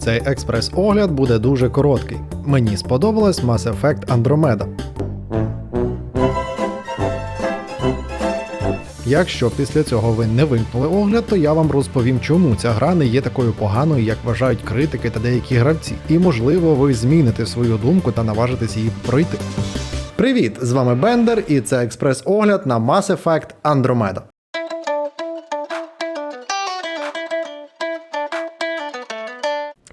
Цей експрес-огляд буде дуже короткий. Мені сподобалась Mass Effect Andromeda. Якщо після цього ви не вимкнули огляд, то я вам розповім, чому ця гра не є такою поганою, як вважають критики та деякі гравці. І можливо, ви зміните свою думку та наважитесь її пройти. Привіт! З вами Бендер, і це експрес-огляд на Mass Effect Andromeda.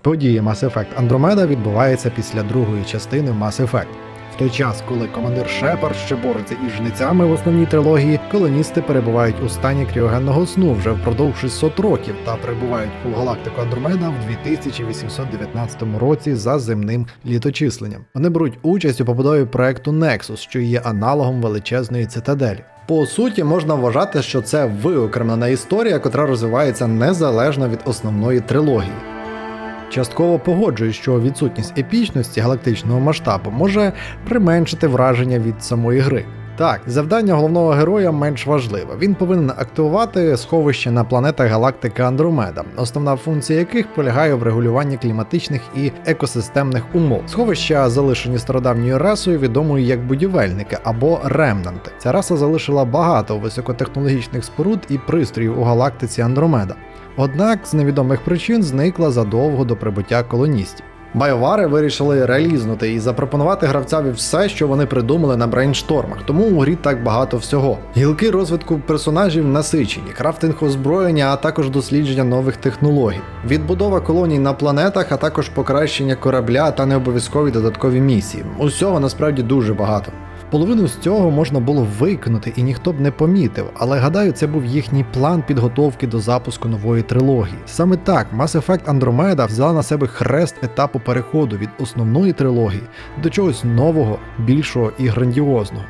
Події Mass Effect Andromeda відбувається після другої частини Mass Effect. В той час, коли командир Шепард ще бореться із жницями в основній трилогії, колоністи перебувають у стані кріогенного сну вже впродовж 600 років та прибувають у галактику Андромеда в 2819 році за земним літочисленням. Вони беруть участь у побудові проекту Nexus, що є аналогом величезної цитаделі. По суті, можна вважати, що це виокремлена історія, котра розвивається незалежно від основної трилогії. Частково погоджуюсь, що відсутність епічності галактичного масштабу може применшити враження від самої гри. Так, завдання головного героя менш важливе. Він повинен активувати сховище на планетах галактики Андромеда, основна функція яких полягає в регулюванні кліматичних і екосистемних умов. Сховища залишені стародавньою расою, відомою як будівельники або ремнанти. Ця раса залишила багато високотехнологічних споруд і пристроїв у галактиці Андромеда. Однак з невідомих причин зникла задовго до прибуття колоністів. Байовари вирішили реалізнути і запропонувати гравцяві все, що вони придумали на брейнштормах, тому у грі так багато всього. Гілки розвитку персонажів насичені, крафтинг озброєння, а також дослідження нових технологій, відбудова колоній на планетах, а також покращення корабля та необов'язкові додаткові місії. Усього насправді дуже багато. Половину з цього можна було викинути і ніхто б не помітив, але гадаю, це був їхній план підготовки до запуску нової трилогії. Саме так Mass Effect Andromeda взяла на себе хрест етапу переходу від основної трилогії до чогось нового, більшого і грандіозного.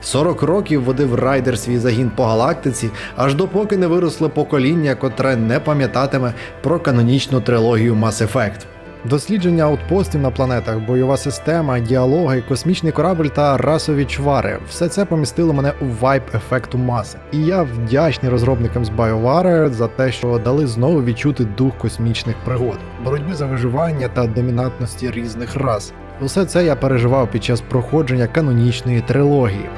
40 років водив райдер свій загін по галактиці, аж допоки не виросло покоління, котре не пам'ятатиме про канонічну трилогію Mass Effect. Дослідження аутпостів на планетах, бойова система, діалоги, космічний корабль та расові чвари все це помістило мене у вайб ефекту маси. І я вдячний розробникам з BioWare за те, що дали знову відчути дух космічних пригод, боротьби за виживання та домінантності різних рас. Усе це я переживав під час проходження канонічної трилогії.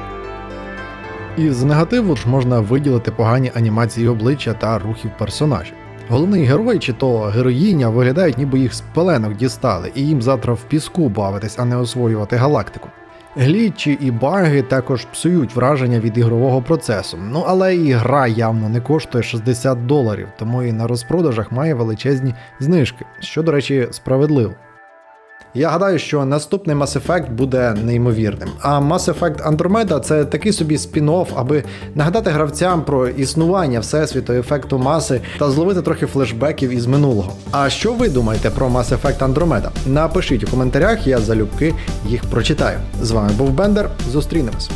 Із негативу ж можна виділити погані анімації обличчя та рухів персонажів. Головний герой чи то героїня виглядають, ніби їх з пеленок дістали, і їм завтра в піску бавитись, а не освоювати галактику. Глічі і баги також псують враження від ігрового процесу. Ну але і гра явно не коштує 60 доларів, тому і на розпродажах має величезні знижки, що, до речі, справедливо. Я гадаю, що наступний Mass Effect буде неймовірним. А Mass Effect Andromeda це такий собі спін-офф, аби нагадати гравцям про існування всесвіту ефекту маси та зловити трохи флешбеків із минулого. А що ви думаєте про Mass Effect Andromeda? Напишіть у коментарях, я залюбки їх прочитаю. З вами був Бендер. Зустрінемось.